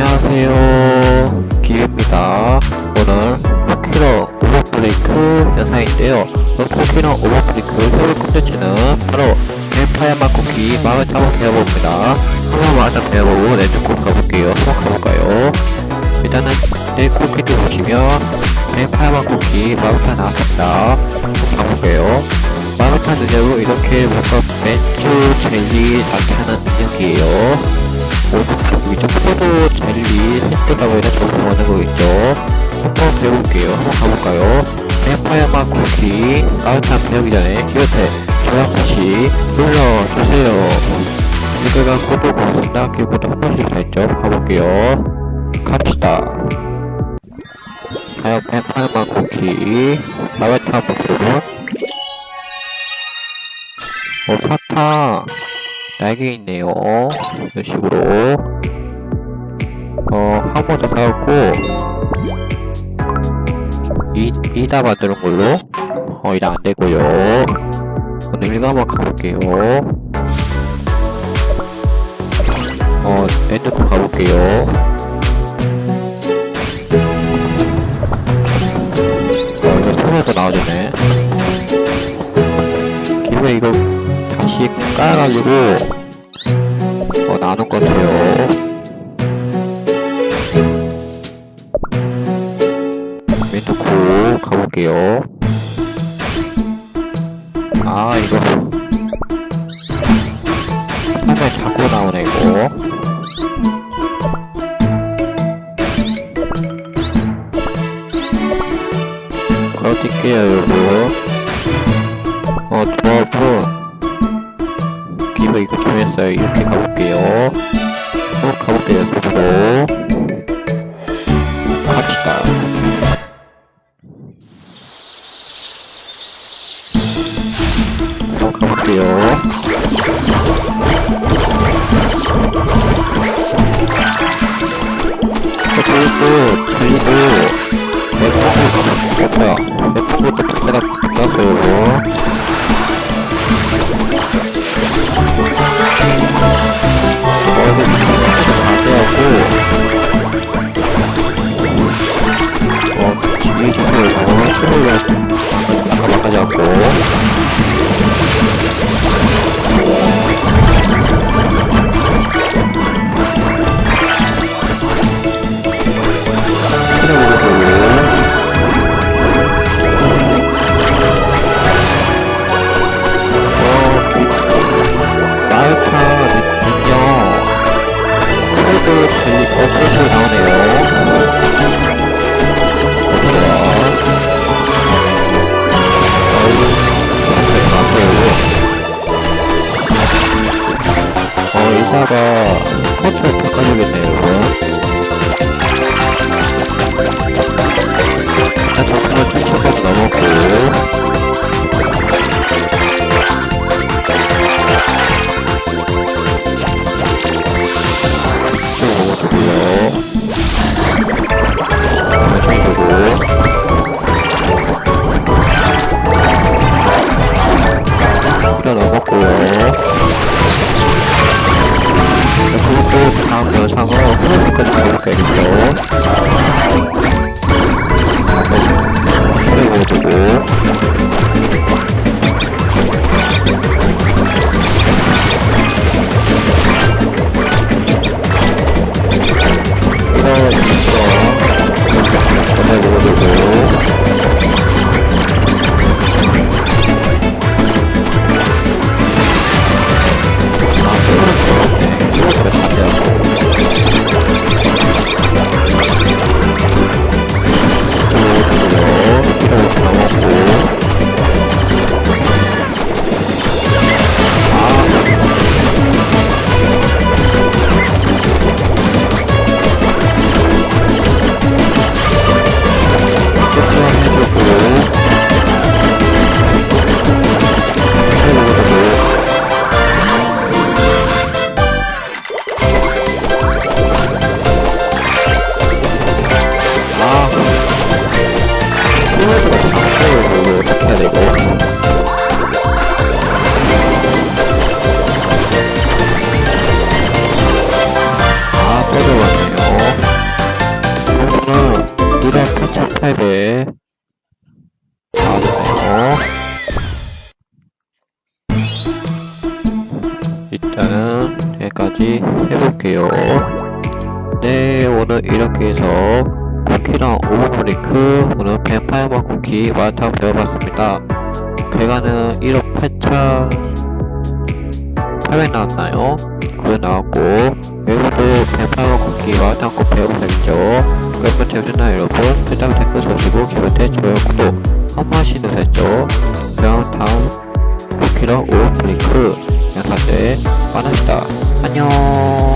안녕하세요. 기입니다. 오늘 포키너 오버브레이크 영상인데요. 이 포키너 오버브레이크 새로 콘텐츠는 바로 뱀파이어만 쿠키 마을 타고 배워봅니다. 한번 마을 배워보고 렌즈코 가볼게요. 한번 가볼까요? 일단은 내 쿠키도 보시면 뱀파이어만 쿠키 마을타 나왔습니다. 가볼게요. 마을타 능력은 이렇게 뭔가 멘트 젤리 나타나는 능력이에요. 이쪽 포도 젤리 세트라고 해서 저거 보는 거 있죠? 한번 배워볼게요. 한번 가볼까요? 뱀파이어만 쿠키 아웃한 배우기 전에 기어테 다시 눌러주세요. 이거가 구독 고맙습니다. 그리고 한 번씩 살짝 가볼게요. 갑시다. 과연 뱀파이어만 쿠키 아웃한 모습은 오 사탕 날개 있네요. 이런 식으로. 어, 한번더 사갖고, 이, 이다 만드는 걸로. 어, 이다 안 되고요. 오늘 이거 한번 가볼게요. 어, 엔드코 가볼게요. 어, 이거 손에서 나와주네. 기회 이거 다시 깔아가지고 어, 나눈 것 같아요. 가볼게요. 아 이거 화면 자꾸 나오네 이거. 걸어뛸게요 여러분. 어 조합은 기분 이거 정했어요. 이렇게 가볼게요. 또 가볼게요. 속으 가볼게요. 그리고 달리고 내 폰을 뭐야 내 폰부터 내가 땄어요. 어, 뒤에 주세요. 커트를 바꿔주겠네요. 일단 점수는 7초까지 넘었고. 좀 주고. 일단 넘었고요. 다음 영상은 후반부까지 가볼까야 18배 나와주세요. 일단은 여기까지 해볼게요. 네, 오늘 이렇게 해서 쿠키랑 오버브레이크, 오늘 뱀파이어만 쿠키 완탕 배워봤습니다. 결과는 1억 8천 800 나왔나요? 그거 나왔고, 여기서도 뱀파이어 쿠키 완탕 꼭 배워보셨죠? 그러면 재밌나요, 여러분? 일단 댓글 써주시고, 기본테 좋아요, 구독 한 번씩 누르셨죠? 그럼 다음 쿠키랑 오버브레이크 영상 때 만납시다. 안녕!